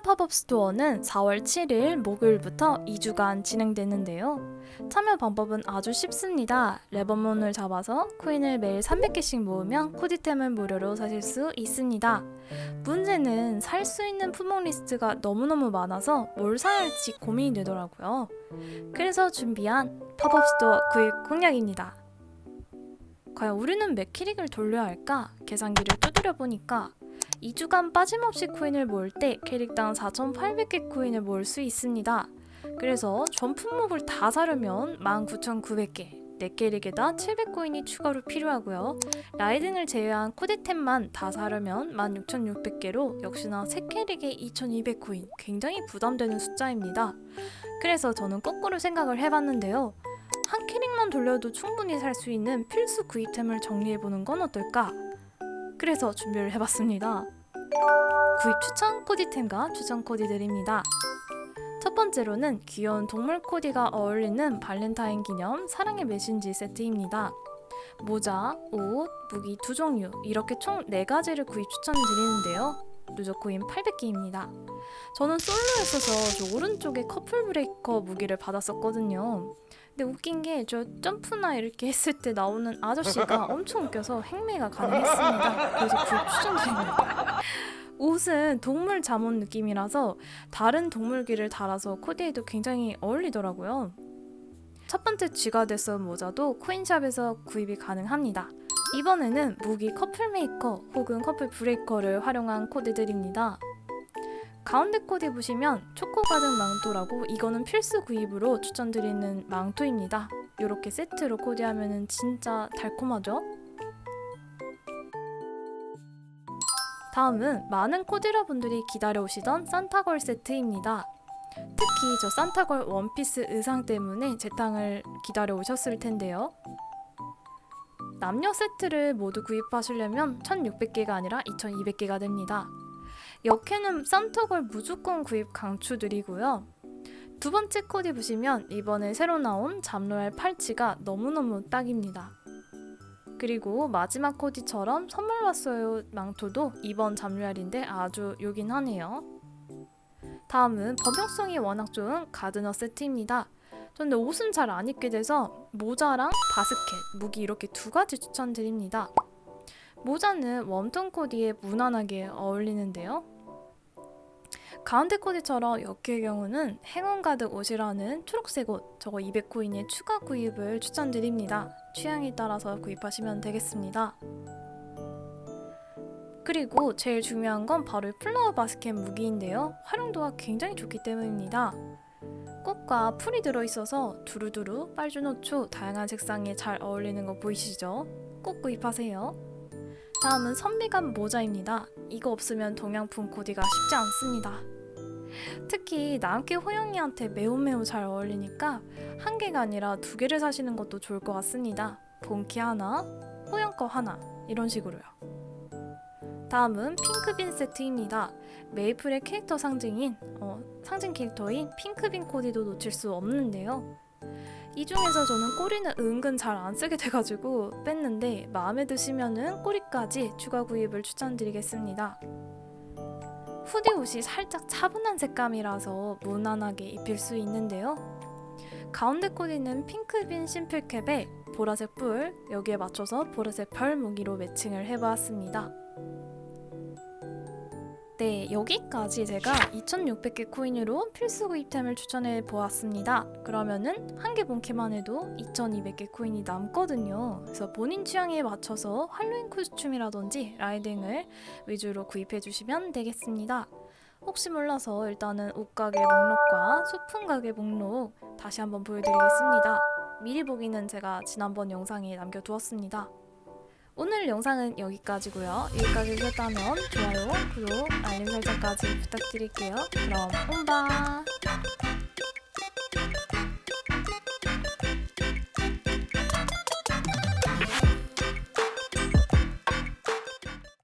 참여 팝업 스토어는 4월 7일 목요일부터 2주간 진행되는데요. 참여 방법은 아주 쉽습니다. 레버몬을 잡아서 코인을 매일 300개씩 모으면 코디템을 무료로 사실 수 있습니다. 문제는 살 수 있는 품목 리스트가 너무너무 많아서 뭘 사야 할지 고민이 되더라고요. 그래서 준비한 팝업 스토어 구입 공략입니다. 과연 우리는 몇 캐릭을 돌려야 할까? 계산기를 두드려 보니까 2주간 빠짐없이 코인을 모을 때 캐릭당 4,800개 코인을 모을 수 있습니다. 그래서 전 품목을 다 사려면 19,900개, 4캐릭에다 700코인이 추가로 필요하고요. 라이딩을 제외한 코디템만 다 사려면 16,600개로 역시나 3캐릭에 2,200코인, 굉장히 부담되는 숫자입니다. 그래서 저는 거꾸로 생각을 해봤는데요. 한 캐릭만 돌려도 충분히 살 수 있는 필수 구입템을 정리해보는 건 어떨까? 그래서 준비를 해봤습니다. 구입 추천 코디템과 추천 코디들입니다. 첫 번째로는 귀여운 동물 코디가 어울리는 발렌타인 기념 사랑의 메신지 세트입니다. 모자, 옷, 무기 두 종류 이렇게 총 4가지를 구입 추천드리는데요. 누적 코인 800개입니다. 저는 솔로였어서 저 오른쪽에 커플 브레이커 무기를 받았었거든요. 근데 웃긴 게 저 점프나 이렇게 했을 때 나오는 아저씨가 엄청 웃겨서 행매가 가능했습니다. 그래서 구입 추천드립니다. 옷은 동물 잠옷 느낌이라서 다른 동물귀를 달아서 코디에도 굉장히 어울리더라고요. 첫 번째 쥐가 돼서 모자도 코인샵에서 구입이 가능합니다. 이번에는 무기 커플 메이커 혹은 커플 브레이커를 활용한 코디들입니다. 가운데 코디 보시면 초코 가득 망토라고 이거는 필수 구입으로 추천드리는 망토입니다. 이렇게 세트로 코디하면 진짜 달콤하죠? 다음은 많은 코디러분들이 기다려오시던 산타걸 세트입니다. 특히 저 산타걸 원피스 의상 때문에 재탕을 기다려오셨을 텐데요. 남녀 세트를 모두 구입하시려면 1600개가 아니라 2200개가 됩니다. 역해는 산타걸 무조건 구입 강추드리고요. 두 번째 코디 보시면 이번에 새로 나온 잡로얄 팔찌가 너무너무 딱입니다. 그리고 마지막 코디처럼 선물 왔어요 망토도 이번 잡로얄인데 아주 요긴하네요. 다음은 범용성이 워낙 좋은 가드너 세트입니다. 근데 옷은 잘 안 입게 돼서 모자랑 바스켓, 무기 이렇게 두 가지 추천드립니다. 모자는 웜톤 코디에 무난하게 어울리는데요. 가운데 코디처럼 역의 경우는 행운 가득 옷이라는 초록색 옷, 저거 200코인의 추가 구입을 추천드립니다. 취향에 따라서 구입하시면 되겠습니다. 그리고 제일 중요한 건 바로 이 플라워 바스켓 무기인데요. 활용도가 굉장히 좋기 때문입니다. 꽃과 풀이 들어있어서 두루두루, 빨주노초 다양한 색상에 잘 어울리는 거 보이시죠? 꼭 구입하세요. 다음은 선비감 모자입니다. 이거 없으면 동양풍 코디가 쉽지 않습니다. 특히 남캐 호영이한테 매우 매우 잘 어울리니까 한 개가 아니라 두 개를 사시는 것도 좋을 것 같습니다. 본키 하나, 호영 거 하나 이런 식으로요. 다음은 핑크빈 세트입니다. 메이플의 캐릭터 상징인 어, 상징 캐릭터인 핑크빈 코디도 놓칠 수 없는데요. 이 중에서 저는 꼬리는 은근 잘 안 쓰게 돼가지고 뺐는데 마음에 드시면은 꼬리까지 추가 구입을 추천드리겠습니다. 후디 옷이 살짝 차분한 색감이라서 무난하게 입힐 수 있는데요. 가운데 코디는 핑크빈 심플캡에 보라색 뿔, 여기에 맞춰서 보라색 별 무기로 매칭을 해보았습니다. 네, 여기까지 제가 2600개 코인으로 필수 구입템을 추천해 보았습니다. 그러면은 한 개 본캐만 해도 2200개 코인이 남거든요. 그래서 본인 취향에 맞춰서 할로윈 코스튬이라든지 라이딩을 위주로 구입해 주시면 되겠습니다. 혹시 몰라서 일단은 옷가게 목록과 소품 가게 목록 다시 한번 보여드리겠습니다. 미리 보기는 제가 지난번 영상에 남겨두었습니다. 오늘 영상은 여기까지고요. 여기까지 보셨다면 좋아요, 구독, 알림 설정까지 부탁드릴게요. 그럼 홈바!